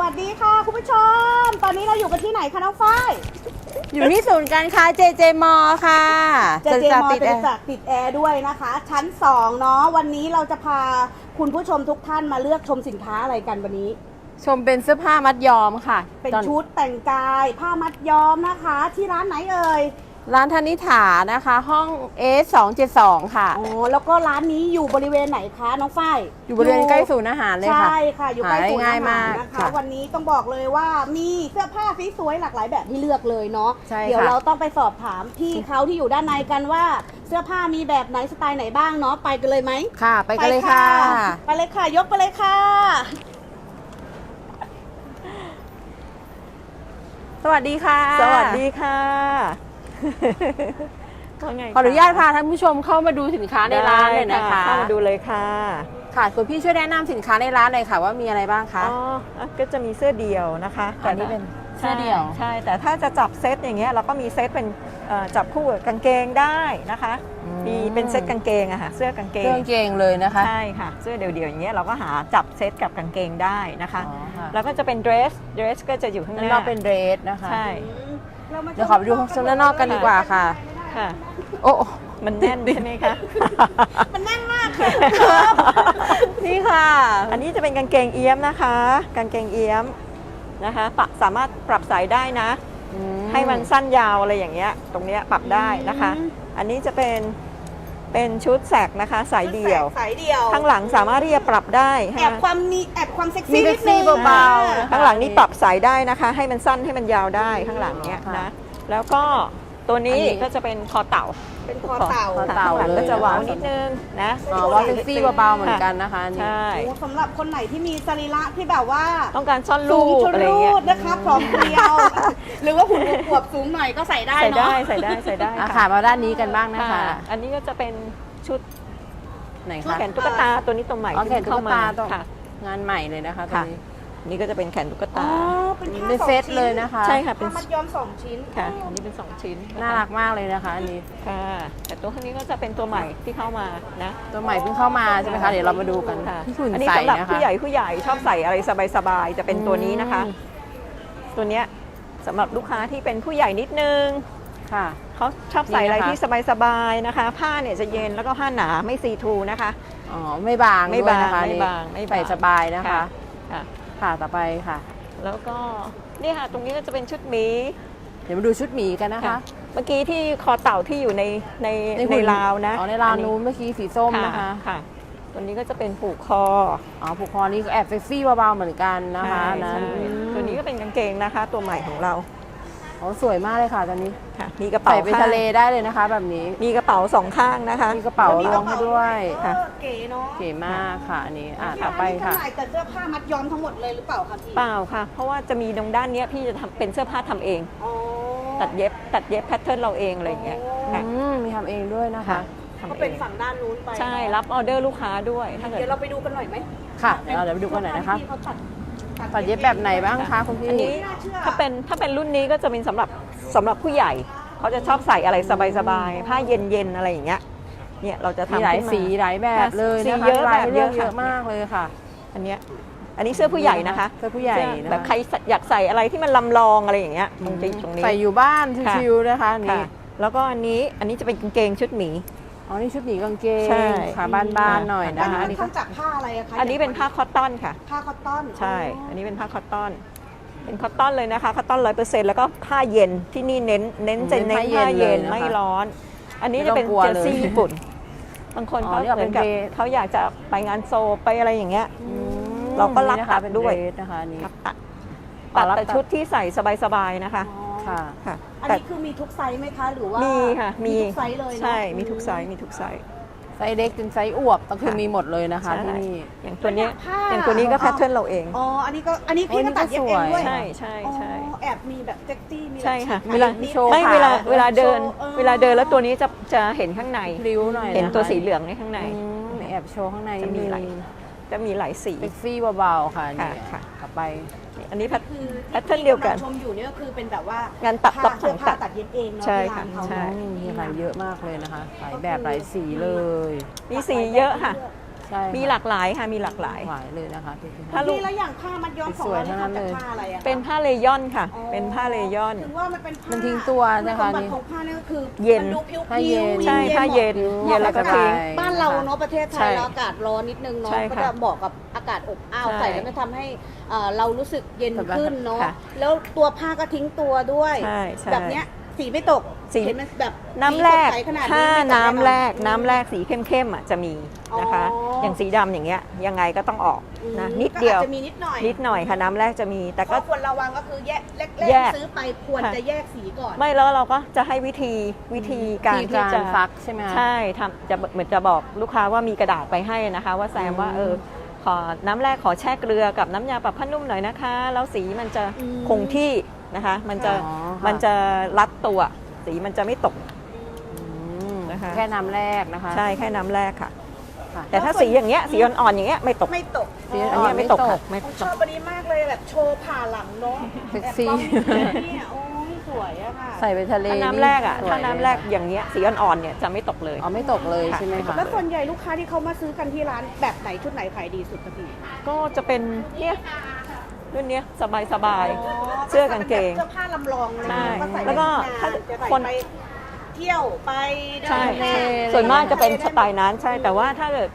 วัสดีค่ะคุณผู้ชม ตอนนี้เราอยู่กันที่ไหนคะน้องฝ้าย อยู่ที่ศูนย์การค้า JJ m ค่ะเจเจมอติดเป็แอนร์จากติดแอร์ด้วยนะคะ ชั้น 2 เนาะวันนี้เราจะพาคุณผู้ชมทุกท่านมาเลือกชมสินค้าอะไรกันวันนี้ ชมเป็นเสื้อผ้ามัดยอมค่ะเป็นตอชุดแต่งกาย ผ้ามัดย้อมนะคะ ที่ร้านไหนเอ่ย ร้านธนิฐานะคะ ห้อง S 2 7 2 ค่ะ อ๋อแล้วก็ร้านนี้อยู่บริเวณไหนคะน้องฝ้ายอยู่บริเวณใกล้ศูนย์อาหารเลยค่ะ ใช่ค่ะ อยู่ใกล้หาได้ศูนย์ง่าอายหามารกนะคะค่ะวันนี้ต้องบอกเลยว่ามีเสื้อผ้าสวยๆหลากหลายแบบที่เลือกเลยเนาะใช่เดี๋ยวค่ะเราต้องไปสอบถามพี่เขาที่อยู่ด้านในกันว่าเสื้อผ้ามีแบบไหนสไตล์ไหนบ้างเนาะไปกันเลยไหมค่ะ ไปกันเลยค่ะ ไปเลยค่ะ ยกไปเลยค่ะ สวัสดีค่ะ สวัสดีค่ะ ว่าไงขออนุญาตพาท่านผู้ชมเข้ามาดูสินค้าในร้านเลยนะคะ เข้ามาดูเลยค่ะค่ะคุณพี่ช่วยแนะนำสินค้าในร้านหน่อยค่ะ ว่ามีอะไรบ้างคะอ๋ออะก็จะมีเสื้อเดี่ยวนะคะอันนี้เป็นเสื้อเดี่ยว ใช่ แต่ถ้าจะจับเซตอย่างเงี้ยเราก็มีเซตเป็นเอ่อจับคู่กับกางเกงได้นะคะอืมมีเป็นเซตกางเกงอะค่ะเสื้อกางเกเครื่องงเกงเลยนะคะใช่ค่ะเสื้อเดี่ยวๆอย่างเงี้ยเราก็หาจับเซตกับกางเกงได้นะคะอ๋อค่ะแล้วก็จะเป็นเดรสเดรสก็จะอยู่ข้างหด้านน้านอกเป็นเดรสนะคะใช่ เดี๋ยวขอไปดูข้างนอกกันดีกว่าค่ะ ค่ะ โอ้มันแน่นใช่ไหมคะ มันแน่นมากค่ะนี่ค่ะ อันนี้จะเป็นกางเกงเอี้ยมนะคะ กางเกงเอี้ยมนะคะปะสามารถปรับสายได้นะ ให้มันสั้นยาวอะไรอย่างเงี้ย ตรงเนี้ยปรับได้นะคะอืมอันนี้จะเป็น เป็นชุดแสกนะคะ สายเดี่ยว สายเดี่ยวข้างหลังสามารถที่จะปรับได้แอฮะบความมีแอบความเซ็กมีซี่เซ็นิกดซี่นึงเบาๆนะคะ ข้างหลังนี่ปรับสายได้นะคะ ให้มันสั้นให้มันยาวได้ข้างหลังเนี้ยค่ะนะ แล้วก็ตัวนี้อันนี้ ก็จะเป็นคอเต่า เป็นคอเต่าคอค่ะเต่าข้างหลังเลยก็จะหวาวนะคะนิดนึงนะอ๋อว่าเซ็กซี่เบาๆเหมือนกันนะคะอันนี่ใช่ โอ้สำหรับคนไหนที่มีสรีระที่แบบว่าต้องการซ่อนสูรูงปชอะไรรูเงี้ยดนะคะพร้อมเพรียว หรือว่าหุ่นอวบๆสูงหน่อยก็ใส่ได้ใส่เนาะ ได้ใส่ได้ใส่ได้อะค่ะค่ะมาด้านนี้กันบ้างนะคะค่ะอันนี้ก็จะเป็นชุดไหนคะ แขนตุ๊กตาตัวนี้ตัวใหม่อ๋อที่แขนตุ๊กเข้ามาตาตัว ค่ะ งานใหม่เลยนะคะตัวค่ะ นี้ นี่ก็จะเป็นแขนตุ๊กอ๋ตาอเป็นผ้าเป็นสองเซตชิ้นเลยนะคะใช่ค่ะเป็นผ้ามัดย้อมสองชิ้นค่ะ อันนี้เป็นสองชิ้นน่ารักมากเลยนะคะอันนี้ค่ะ แต่ตัวข้างนี้ก็จะเป็นตัวใหม่ที่เข้ามานะ ตัวใหม่เพิ่งเข้ามาใช่ไหมคะเดี๋ยวเรามาดูกันค่ะที่คุณอันนี้ใส่สำหรับนะคะ ผู้ใหญ่ผู้ใหญ่ชอบใส่อะไรสบายๆจะเป็นตัวนี้นะคะ อืม ตัวเนี้ยสำหรับลูกค้าที่เป็นผู้ใหญ่นิดนึงค่ะ เขาชอบใส่อะไรนี่นะคะที่สบายๆนะคะ ผ้าเนี่ยจะเย็นแล้วก็ผ้าหนาไม่ซีทูนะคะ อ๋อไม่บางไม่ด้วยบางนะคะไม่นี่บางไม่บางใส่สบายนะคะ ค่ะ ค่ะต่อไปค่ะ แล้วก็นี่ค่ะ ตรงนี้ก็จะเป็นชุดหมี เดี๋ยวมาดูชุดหมีกันนะคะค่ะเมื่อกี้ที่คอเต่าที่อยู่ในในในหุ่ราวนะอ๋อในราวนู้นเมื่อกี้สีส้มนะคะค่ะตัวนี้ก็จะเป็นผูกคออ๋อผูกคอนี่ก็แอบเซ็กซี่เบาๆเหมือนกันนะคะใช่นะใช่อืมตัวนี้ก็เป็นกางเกงนะคะ ตัวใหม่ของเรา อ๋อสวยมากเลยค่ะตอนนี้ค่ะมีกระเป๋าใส่ไปข้างทะเลได้เลยนะคะ แบบนี้มีกระเป๋าสองข้างนะคะ มีกระเป๋ารองให้ด้วยเออเก๋เนาะเก๋มากค่ะอันนี้อะที่ต่อไปร้านนี้ค่ะ จำหน่ายแต่เสื้อผ้ามัดย้อมทั้งหมดเลยหรือเปล่าคะพี่เปล่าค่ะ เพราะว่าจะมีตรงด้านเนี้ยพี่จะทำเป็นเสื้อผ้าทำเอง อ๋อตัดเย็บตัดเย็บแพทเทิร์นเราเองอะไรอย่างเงี้ยค่ะอืมมีทำเองด้วยนะคะทำก็เอเป็นงฝั่งด้านนู้นไปใช่รับออเดอร์ลูกค้าด้วยถ้าเกิด เดี๋ยวเราไปดูกันหน่อยไหมค่ะเดี๋ยวเราเดี๋ยวไปดูกันหน่อยนะคะที่เขาตัด ตัดเย็บแบบไหนบ้างคะคุณพี่ อันนี้ไม่น่าเชื่อถ้าเป็นถ้าเป็นรุ่นนี้ก็จะเป็นสำหรับสำหรับผู้ใหญ่ เขาจะชอบใส่อะไรสบายๆผ้าเย็นๆอะไรอย่างเงี้ยเนี่ยเราจะทำมีหลายขึ้นม สีหลายแบบเลยสีนะคะเยอะลายให้แบบเลือกเยอะเยอะค่ะ มากเลยค่ะ อันเนี้ยอันนี้เสื้อผู้ใหญ่นะคะเสื้อผู้ใหญ่เสื้อนะแบบใครอยากใส่อะไรที่มันลำลองอะไรอย่างเงี้ยตรงนี้ตรงนี้ ใส่อยู่บ้านค่ะ ชิวๆนะคะอันค่ะนี่แล้วก็อันนี้อันนี้จะเป็นกางเกงชุดหมี อ๋อนี่ชุดหมีกางเกใช่งค่ะบ้านๆหน่อยอันะนคะนี้อัมันนนี้ก็ทำจากผ้าอะไรอะคะอันนี้เป็นผ้าคอตตอนค่ะ ผ้าคอตตอนใช่ อันนี้เป็นผ้าคอตตอน เป็นคอตตอนเลยนะคะ คอตตอนร้อยเปอร์เซ็นต์แล้วก็ผ้าเย็นที่นี่เน้น เน้นจะเน้นผ้าเย็นไม่ร้อน อันนี้จะเป็นเจอร์ซี่ญี่ปุ่น บางคนเขาเหมือนกับเขาอยากจะไปงานโซไปอะไรอย่างเงี้ย อืมเราก็รับนี่นะตัคะดเป็นด้วยเดรสนะคะอันนี้ ตัดตัดอ๋อตัดรับแต่ตัดชุดที่ใส่สบายๆนะคะ อ๋อ ค่ะ ค่ะอันแต่นี้คือมีทุกไซส์ไหมคะ หรือว่ามีมีค่ะ มีทุกไซส์เลยเนอะใช่ มีทุกไซส์ มีทุกไซส์ ไซส์เล็กจนไซส์อวบก็คือค่ะมีหมดเลยนะคะใช่ ที่นี่ อย่างตัวเนี้ยผ้าอย่างตัวนี้ก็แพทเทิร์นเราเอง อ๋อ อันนี้ก็ อันนี้พี่โอ้ก็ตัดเย็บเองด้วยนี่ก็สวยใช่ ใช่ ใช่ อ๋อแอบมีแบบเซ็กซี่มีแบบใช่ค่ะฉีกเวลานิดโชว์ไม่เวลาขาเวลาเดิน โชว์เออเวลาเดินแล้วตัวนี้จะจะเห็นข้างใน พลิ้วหน่อยะคะเห็นตัวสีเหลืองในข้างในอืมแอบโชว์ข้างในจะมีหลายนิดนึง จะมีหลายสี เซ็กซี่เบาๆค่ะนี่ค่ะค่ะต่อไปอันนี้แพท คือแพทเทิร์นเดียวกันที่ชมอยู่เนี่ยก็คือเป็นแบบว่างานตัดผ้ารับเสื้อถังผ้าตัด ตัดเย็บเองเนาะใช่ที่ร้านค่ะ เขาใช่อืมมีหลายเยอะมากเลยนะคะ หลายแบบหลายสีเลย มีสีเยอะค่ะส ใช่ค่ะ มีหลากหลายค่ะมีหลากหลายหลายเลยนะคะทุกท่าถ้านลูก พี่แล้วอย่างผ้ามัดย้อมของสวยเราทั้นี่งนั้นทำจากเลยผ้าอะไรอะคะเป็นผ้าเลยอนค่ะ อ๋อเป็นผ้าเลยอน ถึงว่ามันเป็นผ้ามันทิ้งตัวนะคะณสมบัตินี่ของผ้านี่ก็คือเย็น มัดูผิวผ้าเย็นๆใช่ผ้าเย็นหเย็นแล้วก็หมาะทิ้งบบ้านเราเนาะประเทศไทใช่ยเราอากาศร้อนนิดนึงเนาะใช่ก็ค่ะจะเหมาะกับอากาศอบอ้าวใช่ใส่แล้วจะทำให้เอ่อเรารู้สึกเย็นสบายขึ้นเนาะค่ะแล้วตัวผ้าก็ทิ้งตัวด้วย ใช่ใช่ แบบเนี้ย สีไม่ตกสี เห็นมันแบบน้ำแรกสีสดใสขนาดถ้าไม่ตกน้ำน่อแรกน้ำแรกสีเข้มๆอะจะมีนะคะ อ๋อออย่างสีดำอย่างเงี้ยยังไงก็ต้องออกอืมนะนิดเดียวก็อาจจะมีนิดหน่อยนิดหน่อยค่ะน้ำแรกจะมีแต่แต่ก็ก็ควรระวังก็คือแยกแรกแยก ๆซื้อไปควรค่ะจะแยกสีก่อน ไม่แล้วเราก็จะให้วิธีวิธีการที่ที่การจะฟักใช่ไหมคะ ใช่ทำจะเหมือนจะบอกลูกค้าว่ามีกระดาษไปให้นะคะ ว่าแซมว่าอืม เออขอน้ำแรกขอแช่เกลือกับน้ำยาปรับผ้านุ่มหน่อยนะคะ แล้วสีมันจะอืม คงที่ นะคะ มันจะอ๋อค่ะ มันจะรัดตัว สีมันจะไม่ตกอืมนะคะ แค่น้ำแรกนะคะ ใช่แค่น้ำแรกค่ะ ค่ะ แต่ถ้าสีอย่างเงี้ยสีอ่อนๆอย่างเงี้ยไม่ตกไม่ตกสีอันอ่เนี้ยไม่ตกไม่ตค่ะกไม่ผมตชอก บอันนี้มากเลยแบบโชว์ผ่าหลังเนาะเซ็กซี่ แบบต้องเนี่ยโอ้ยสวยอะค่ะ ใส่ไปทะเลถ้าน้ำแรกอะสวยถ้าน้ำแรกอย่างเงี้ยสีอ่อนๆเนี่ยจะไม่ตกเลย อ๋อไม่ตกเลยใช่ไหมคะแล้วส่วนใหญ่ลูกค้าที่เขามาซื้อกันที่ร้านแบบไหนชุดไหนขายดีสุดคะพี่ก็จะเป็นเนี่ย รุ่นเนี้ยสบายสบายๆเสื้อกางเกงเสื้อผ้าลำลองเลยใช่ก็ใส่แล้วก็ถ้าถ้าจะใส่คน ไปเที่ยวไปใช่เดินทางส่วนมากจะเป็นสไตล์นั้นใช่ แต่ว่าถ้าเกิด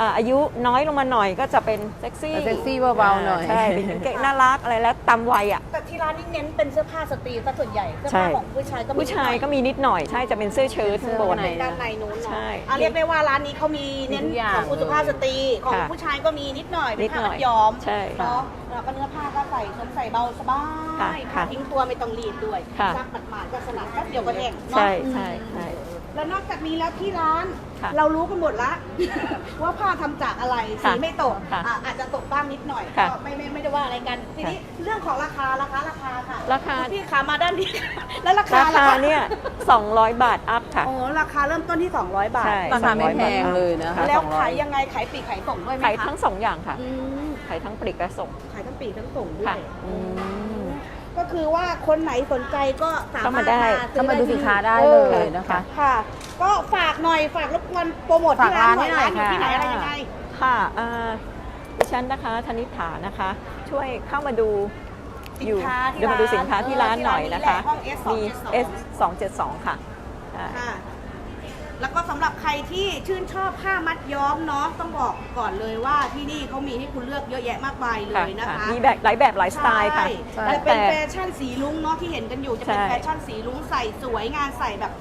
อ่าอายุน้อยลงมาหน่อยก็จะเป็นเซ็กซี่เซ็กซี่เบาๆหน่อย ใช่เป็นกางเกงน่ารักอะไรแล้วตามวัยอะ แต่ที่ร้านนี่เน้นเป็นเสื้อผ้าสตรีซะส่วนใหญ่เสื้อใช่ผ้าของผู้ชายก็มีผู้ชายก็มีนิดหน่อยใช่จะเป็นเสื้อเชิ้ตข้างบน เสื้อข้างใน ด้านในนู้นใช่เนาะอะเรียกได้ว่าร้านนี้เขามีเน้นทุกอย่างของคุณสุภาพสตรีของค่ะ ผู้ชายก็มีนิดหน่อยเป็นินดผ้าหน่มัอยดย้อมใช่ เนาะ แล้วก็เนื้อผ้าก็ใส่สวมใส่เบาสบาค่ะยค่ะ ทิ้งตัวไม่ต้องรีดด้วยค่ะ ซักหมาดๆก็สลัดแป๊บเดียวก็แห้งเนาะ ใช่ใช่ใช่ แล้วนอกจากนี้แล้วที่ร้าน ค่ะเรารู้กันหมดละ ว่าผ้าทำจากอะไรสีค่ะไม่ตกค่ะอะอาจจะตกบ้างนิดหน่อยค่ะก็ไม่ไม่ไม่ได้ว่าอะไรกัน ทีนี้เรื่องของราคาราคาราคาค่ะราคาพี่ขามาด้านนี้ แล้วราคาราคาเนี่ย 200 บาทอัพค่ะอ๋อราคาเริ่มต้นที่ 200 บาท ใช่ ราคาไม่200แพงเลยนะคะ แล้ว200ขายยังไงขายปลีกขายส่งด้วยไหมขายคะทั้งสองอย่างค่ะ อืมขายทั้งปลีกและส่ง ขายทั้งปลีกทั้งส่งด้วค่ะ ยอืม ก็คือว่าคนไหนสนใจก็สามารถเข้ามาได้ซื้อเข้ามาดูสินค้าได้อเลอยนะคะค่ะ ก็ฝากหน่อยฝากรบกวนโปรโมทที่ร้านหน่อยฝากร้านร้านให้อยู่หน่อยที่ไหนอะไรค่ะยังไง ค่ะอ่าดิฉันนะคะธนิษฐานะคะ ช่วยเข้ามาดูสินอยู่ค้าที่เดี๋ยวมาดูสินค้าที่ร้านเออที่หน่อยร้านนะคะนี่แหละห้อง S มี S 2 7 2ค่ะอ่า ค่ะ แล้วก็สำหรับใครที่ชื่นชอบผ้ามัดย้อมเนาะต้องบอกก่อนเลยว่าที่นี่เขามีให้คุณเลือกเยอะแยะมากมายเลค่ะยนะคะมีแบบหลายแบบหลายสไตล์ค่ะ ใช่ใช่จะเป็นแต่แฟชั่นสีลุงเนาะที่เห็นกันอยู่จะเป็นใช่ แฟชั่นสีลุงใส่สวยงานใส่แบบ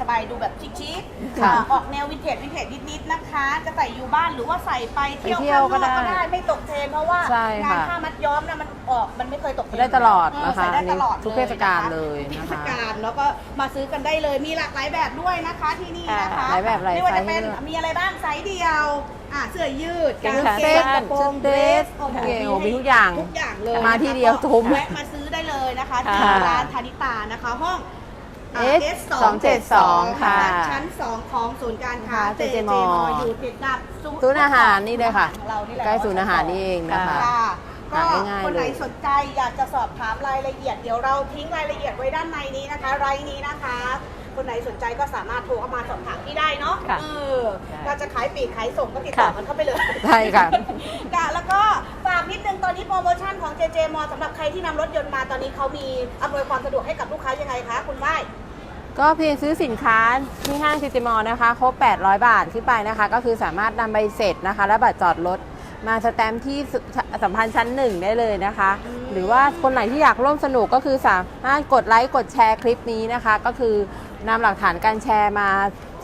สบายๆดูแบบชิคๆค่ะอ่าออกแนววินเทจวินเทจนิดๆนะคะ จะใส่อยู่บ้านหรือว่าใส่ไปเที่ยวไปเที่ยวข้างนอกก็ก็ได้ได้ไม่ตกเทรนด์เพราะว่าใช่งานค่ะผ้ามัดย้อมเนี่ยมัน ออกมันไม่เคยตกเทรนด์ได้ตลอดเนะคะใส่ได้ตลอดทุกเทศกาลเลยทุกนะคะเทศกาลแล้วก็มาซื้อกันได้เลยมีหลากหลายแบบด้วยนะคะที่นี่นะคะหลายแบบหลายไม่ว่าไซจะส์เป็นให้เลือกมีอะไรบ้างไซส์เดียวอะเสื้อยืดกางกางเกเกงงกระโปรงเดรสโอ้โหกางเกงโอ้โหมีทุกอย่าง ทุกอย่างเลยมาที่เดียวนะคะทุ่มแวะมาซื้อได้เลยนะคะค่ะที่ร้านธนิตานะคะห้อง S 272ค่ะชั้น 2 ของศูนย์การค้า ค่ะเจเจ JJ มอ Mall อยู่ติดกับศูนย์อาหารนี่เลยค่ะ ของเรานี่แหละใกล้ศูนย์อาหารนี่เองนะคะ ค่ะ ก็หาง่ายๆคนไหนเลยสนใจอยากจะสอบถามรายละเอียดเดี๋ยวเราทิ้งรายละเอียดไว้ด้านในนี้นะคะรายนี้นะคะ คนไหนสนใจก็สามารถโทรเข้ามาสอบถามพี่ได้เนาะค่ะเออใช่ถ้าจะขายปลีกขายส่งก็ติดต่อค่ะกันเข้าไปเลยใช่ค่ะ ค่ะแล้วก็ฝากนิดนึงตอนนี้โปรโมชั่นของ JJ m สำหรับใครที่นำรถยนต์มาตอนนี้เขามีอำนวยความสะดวกให้กับลูกค้ายังไงคะคุณว่าย ก็เพียงซื้อสินค้าที่ห้างซิติมอลนะคะ ครบ 800 บาทขึ้นไปนะคะ ก็คือสามารถนำใบเสร็จนะคะ และบัตรจอดรถ มาสแตมป์ที่สุสัมพันธ์ชั้นหนึ่งได้เลยนะคะ หรือว่าคนไหนที่อยากร่วมสนุกก็คือสามารถกดไลค์กดแชร์คลิปนี้นะคะ ก็คือนำหลักฐานการแชร์มา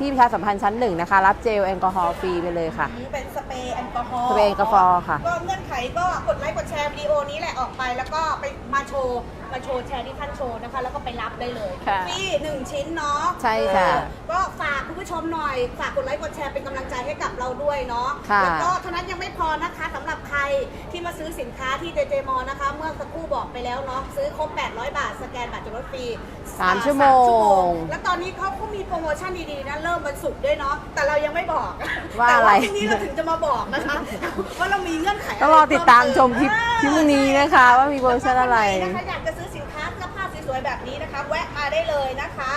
ที่ประชาสัมพันธ์ชั้นหนึ่งนะคะ รับเจลแอลกอฮอล์ฟรีไปเลยค่ะ เป็นสเปรย์แอลกอฮอล์สเปรย์แอลกอฮอล์ค่ะ ก็เงื่อนไขก็กดไลค์กดแชร์วิดีโอนี้แหละออกไป แล้วก็ไปมาโชว์มาโชว์แชร์ที่ท่านโชว์นะคะ แล้วก็ไปรับได้เลยค่ะ ฟรีหนึ่งชิ้นเนาะใช่ค่ะ เออก็ฝากคุณผู้ชมหน่อย ฝากกดไลค์กดแชร์เป็นกำลังใจให้กับเราด้วยเนาะค่ะ แล้วก็เท่านั้นยังไม่พอนะคะสำหรับใครที่มาซื้อสินค้าที่เจเจมอนะคะ เมื่อสักครู่บอกไปแล้วเนาะซื้อครบ 800 บาทสแกนบัตรจดรถฟรีสามชั่วโมง แล้วตอนนี้เขาก็มีโปรโมชั่นดีๆนะเริ่มวันศุกร์ด้วยเนาะแต่เรายังไม่บอกว่าแต่อะไร พรุ่งนี้เราถึงจะมาบอกนะคะว่าเรามีเงื่อนไขะไต้องรอติดตามชมคลิปเพิ่คลิปพรุ่งนี้นะคะว่ามีโปรโมชั่นอะไร แล้วก็คนหนนะคะอยากจะซื้อสินค้าเสื้อผ้าสวยๆแบบนี้นะคะ แวะมาได้เลยนะคะ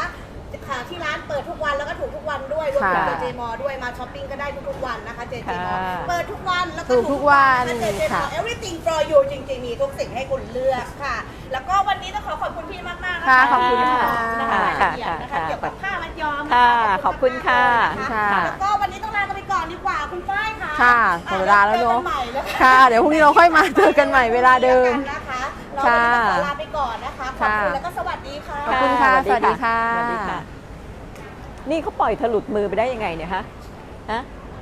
ใครค่ะที่ร้านเปิดทุกวันแล้วก็ถูกทุกวันด้วยรวมถึงค่ะเจมอด้วยมาช้อปปิ้งก็ได้ทุกๆวันนะคะเจเจมอค่ะเปิดทุกวันแล้วก็ถูกทุกวันเจเจมอค่ะ everything for you จริงๆมีทุกสิ่งให้คุณเลือกค่ะ แล้วก็วันนี้ต้องขอขอบคุณพี่มากๆนะคะค่ะขอบคุณค่ะนะคะค่ะรายละเอียดนะคะค่ะเกี่ยวกับผ้ามัดย้อม ค่ะนขอบคุณค่ะมากๆเลยนค่ะ แล้วก็วันนี้ต้องลากันไปก่อนดีกว่าคุณฝ้ายค่ะค่ะหมดเวลาแล้วเนอะจอกัใหม่นค่ะ เดี๋ยวพรุ่งนี้เราค่อยมาเจอกันใหม่เวลาเดิม นะคะเราวันนี้ต้องขอลาไปก่อนนะคะ ขอบคุณค่ะแล้วก็สวัสดีค่ะ ขอบคุณค่ะ สวัสดีค่ะสวัสดีค่ะนี่เขาปล่อยเธอหลุดมือไปได้ยังไงเนี่ยฮะ ฮะ